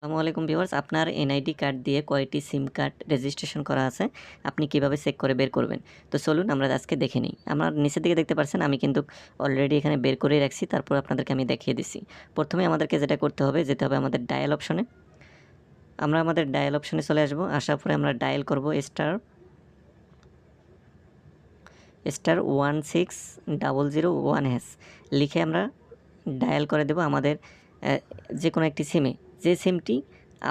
আসসালামু আলাইকুম ভিউয়ার্স, আপনার এনআইডি কার্ড দিয়ে কয়টি সিম কার্ড রেজিস্ট্রেশন করা আছে, আপনি কীভাবে চেক করে বের করবেন? তো চলুন আমরা আজকে দেখে নিই। আমার নিচের দিকে দেখতে পাচ্ছেন, আমি কিন্তু অলরেডি এখানে বের করে রাখছি, তারপর আপনাদেরকে আমি দেখিয়ে দিচ্ছি। প্রথমে আমাদেরকে যেটা করতে হবে, যেতে হবে আমাদের ডায়াল অপশনে আমরা আমাদের ডায়াল অপশনে চলে আসব, আসার পরে আমরা ডায়াল করব star star one six double zero one hash লিখে আমরা ডায়াল করে দেব আমাদের যে কোনো একটি সিমে যে সিমটি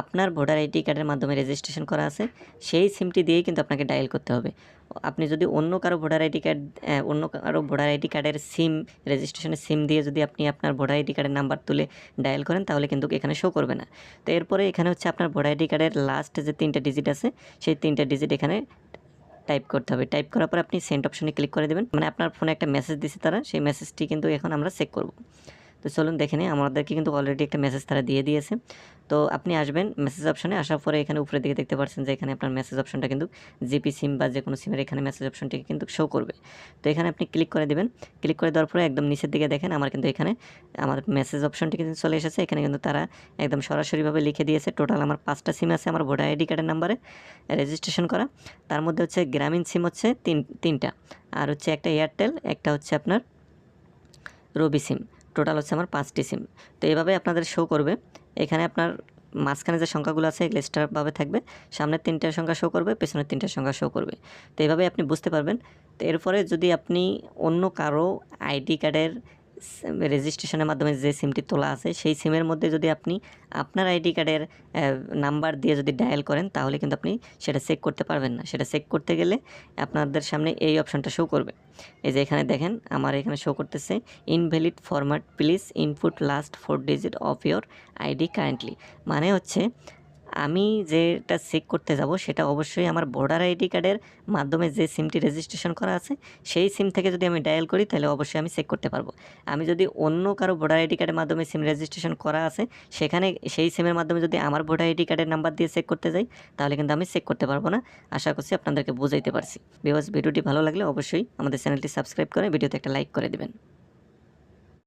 আপনার ভোটার আইডি কার্ডের মাধ্যমে রেজিস্ট্রেশন করা আছে, সেই সিমটি দিয়েই কিন্তু আপনাকে ডায়াল করতে হবে। আপনি যদি অন্য কারও ভোটার আইডি কার্ড অন্য কারও ভোটার আইডি কার্ডের সিম রেজিস্ট্রেশনের সিম দিয়ে যদি আপনি আপনার ভোটার আইডি কার্ডের নাম্বার তুলে ডায়াল করেন, তাহলে কিন্তু এখানে শো করবে না। তো এরপরে এখানে হচ্ছে আপনার ভোটার আইডি কার্ডের লাস্ট যে তিনটা ডিজিট আছে, সেই তিনটা ডিজিট এখানে টাইপ করতে হবে। টাইপ করার পর আপনি সেন্ড অপশনে ক্লিক করে দেবেন। মানে আপনার ফোনে একটা মেসেজ দিছে তারা, সেই মেসেজটি কিন্তু এখন আমরা চেক করব। তো চলুন দেখে নিই। আমাদেরকে কিন্তু অলরেডি একটা মেসেজ তারা দিয়ে দিয়েছে। তো আপনি আসবেন মেসেজ অপশনে আসার পরে এখানে উপরের দিকে দেখতে পাচ্ছেন যে এখানে আপনার মেসেজ অপশনটা কিন্তু জিপি সিম বা যে কোনো সিমের এখানে মেসেজ অপশনটি কিন্তু শো করবে। তো এখানে আপনি ক্লিক করে দেবেন। ক্লিক করে দেওয়ার পরে একদম নিচের দিকে দেখেন, আমার কিন্তু এখানে আমার মেসেজ অপশনটি কিন্তু চলে এসেছে। এখানে কিন্তু তারা একদম সরাসরিভাবে লিখে দিয়েছে টোটাল আমার পাঁচটা সিম আছে আমার ভোটার আইডি কার্ডের নাম্বারে রেজিস্ট্রেশন করা। তার মধ্যে হচ্ছে গ্রামীণ সিম হচ্ছে তিন, তিনটা। আর হচ্ছে একটা এয়ারটেল একটা হচ্ছে আপনার রবি সিম টোটাল হচ্ছে আমার পাঁচটি সিম। তো এইভাবে আপনাদের শো করবে। এখানে আপনার মাঝখানে যে সংখ্যাগুলো আছে এগুলো স্টারভাবে থাকবে। সামনের তিনটার সংখ্যা শো করবে পেছনের তিনটার সংখ্যা শো করবে। তো এইভাবে আপনি বুঝতে পারবেন। তো এরপরে যদি আপনি অন্য কারও আইডি কার্ডের রেজিস্ট্রেশনের মাধ্যমে যে সিমটি তোলা আছে, সেই সিমের মধ্যে যদি আপনি আপনার আইডি কার্ডের নাম্বার দিয়ে যদি ডায়াল করেন, তাহলে কিন্তু আপনি সেটা চেক করতে পারবেন না। সেটা চেক করতে গেলে আপনাদের সামনে এই অপশনটা শো করবে। এই যে এখানে দেখেন, আমার এখানে শো করতেছে invalid format please input last four digit of your ID currently মানে হচ্ছে আমি যেটা চেক করতে যাব সেটা অবশ্যই আমার ভোটার আইডি কার্ডের মাধ্যমে যে সিমটি রেজিস্ট্রেশন করা আছে, সেই সিম থেকে যদি আমি ডায়াল করি, তাহলে অবশ্যই আমি চেক করতে পারব। আমি যদি অন্য কারও ভোটার আইডি কার্ডের মাধ্যমে সিম রেজিস্ট্রেশন করা আছে, সেখানে সেই সিমের মাধ্যমে যদি আমার ভোটার আইডি কার্ডের নাম্বার দিয়ে চেক করতে যাই, তাহলে কিন্তু আমি চেক করতে পারব না। আশা করছি আপনাদেরকে বুঝাইতে পারছি। বিকজ ভিডিওটি ভালো লাগলে অবশ্যই আমাদের চ্যানেলটি সাবস্ক্রাইব করে ভিডিওতে একটা লাইক করে দেবেন।